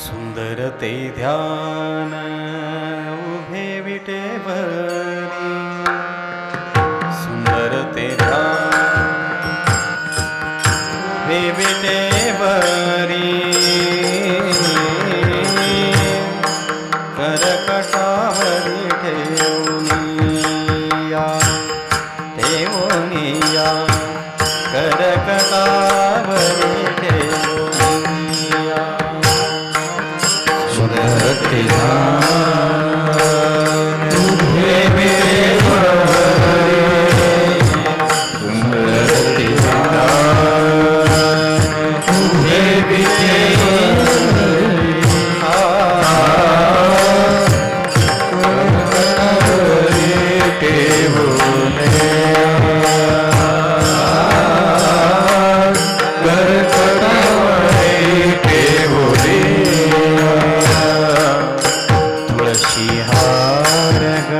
सुंदर ते ध्यान उभे विटेवरी सुंदर ते ध्यान उभे विटेवरी ठेवूनिया करकटावरी ठेवूनिया सुरती बिहारग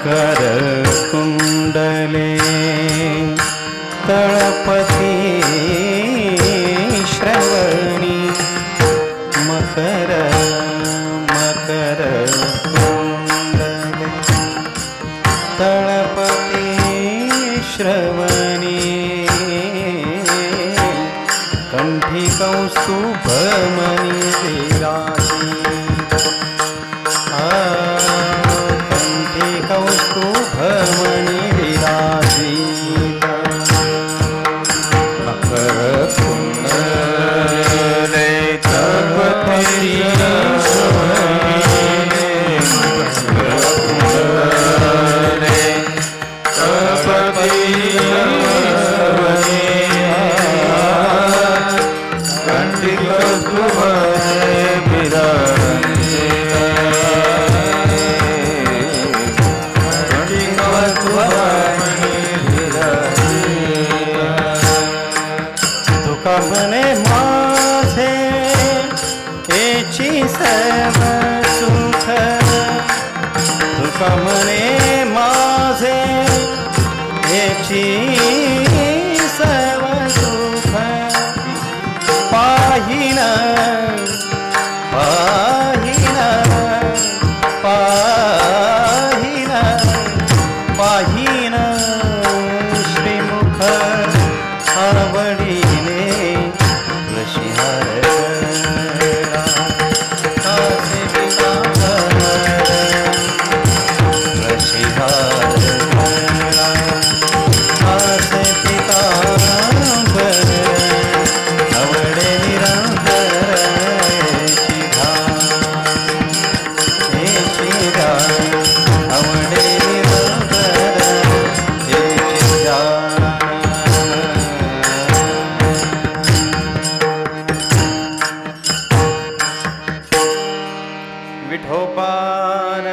मकर कुंडले तळपती श्रवणी मकर मकर कुंडले. तळपती श्रवणी कंठी कौस्तुभमणी तुका म्हणे माझे याची सर्व सुख। तुका म्हणे माझे याची ठोपान